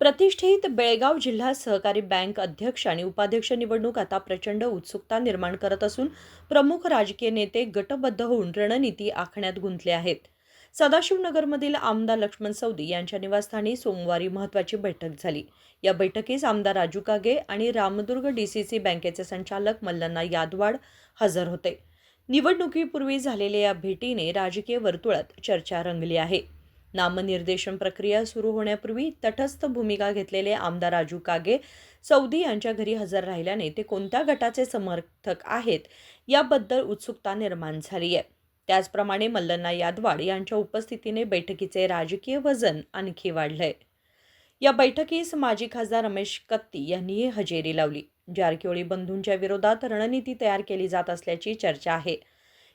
प्रतिष्ठित बेळगाव जिल्हा सहकारी बँक अध्यक्ष आणि उपाध्यक्ष निवडणूक आता प्रचंड उत्सुकता निर्माण करत असून प्रमुख राजकीय नेते गटबद्ध होऊन रणनीती आखण्यात गुंतले आहेत. सदाशिवनगरमधील आमदार लक्ष्मण सौदी यांच्या निवासस्थानी सोमवारी महत्त्वाची बैठक झाली. या बैठकीस आमदार राजू कागे आणि रामदुर्ग डीसीसी बँकेचे संचालक मल्लन्ना यादवाड हजर होते. निवडणुकीपूर्वी झालेल्या या भेटीने राजकीय वर्तुळात चर्चा रंगली आहे. नामनिर्देशन प्रक्रिया सुरू होण्यापूर्वी तटस्थ भूमिका घेतलेले आमदार राजू कागे सौदी यांच्या घरी हजर राहिल्याने ते कोणत्या गटाचे समर्थक आहेत याबद्दल उत्सुकता निर्माण झाली आहे. त्याचप्रमाणे मल्लन्ना यादवाड यांच्या उपस्थितीने बैठकीचे राजकीय वजन आणखी वाढलंय. या बैठकीस माजी खासदार रमेश कत्ती यांनीही हजेरी लावली. जारकिहोळी बंधूंच्या विरोधात रणनीती तयार केली जात असल्याची चर्चा आहे.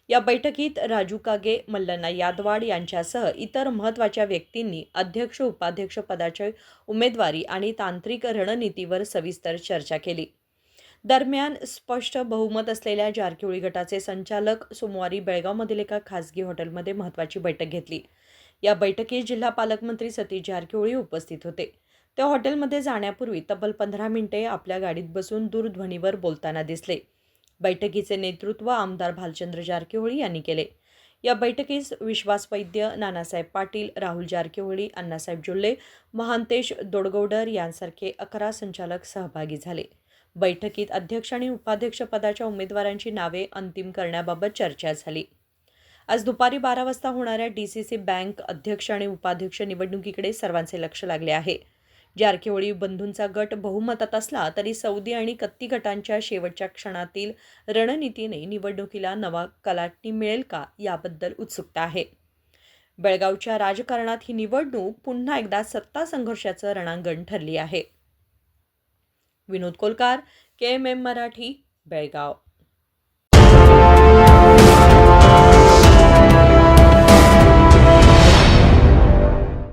या बैठकीत राजू कागे मल्लना यादवाड यांच्यासह इतर महत्त्वाच्या व्यक्तींनी अध्यक्ष उपाध्यक्ष पदाच्या उमेदवारी आणि तांत्रिक रणनीतीवर सविस्तर चर्चा केली. दरम्यान स्पष्ट बहुमत असलेल्या जारकिहोळी गटाचे संचालक सोमवारी बेळगावमधील एका खासगी हॉटेलमध्ये महत्त्वाची बैठक घेतली. या बैठकीत जिल्हा पालकमंत्री सतीश जारकिहोळी उपस्थित होते. ते हॉटेलमध्ये जाण्यापूर्वी तब्बल पंधरा मिनिटे आपल्या गाडीत बसून दूरध्वनीवर बोलताना दिसले. बैठकीचे नेतृत्व आमदार भालचंद्र जारकिहोळी यांनी केले. या बैठकीस विश्वास वैद्य नानासाहेब पाटील राहुल जारकिहोळी अण्णासाहेब जुल्ले महांतेश दोडगौडर यांसारखे अकरा संचालक सहभागी झाले. बैठकीत अध्यक्ष आणि उपाध्यक्ष पदाच्या उमेदवारांची नावे अंतिम करण्याबाबत चर्चा झाली. आज दुपारी बारा वाजता होणाऱ्या डी सी सी बँक अध्यक्ष आणि उपाध्यक्ष निवडणुकीकडे सर्वांचे लक्ष लागले आहे. जारकिहोळी बंधूंचा गट बहुमतात असला तरी सौदी आणि कत्ती गटांच्या शेवटच्या क्षणातील रणनीतीने निवडणुकीला नवा कलाटणी मिळेल का याबद्दल उत्सुकता आहे. बेळगावच्या राजकारणात ही निवडणूक पुन्हा एकदा सत्ता संघर्षाचं रणांगण ठरली आहे. Vinod Kolkar K M M Marathi Belgaum.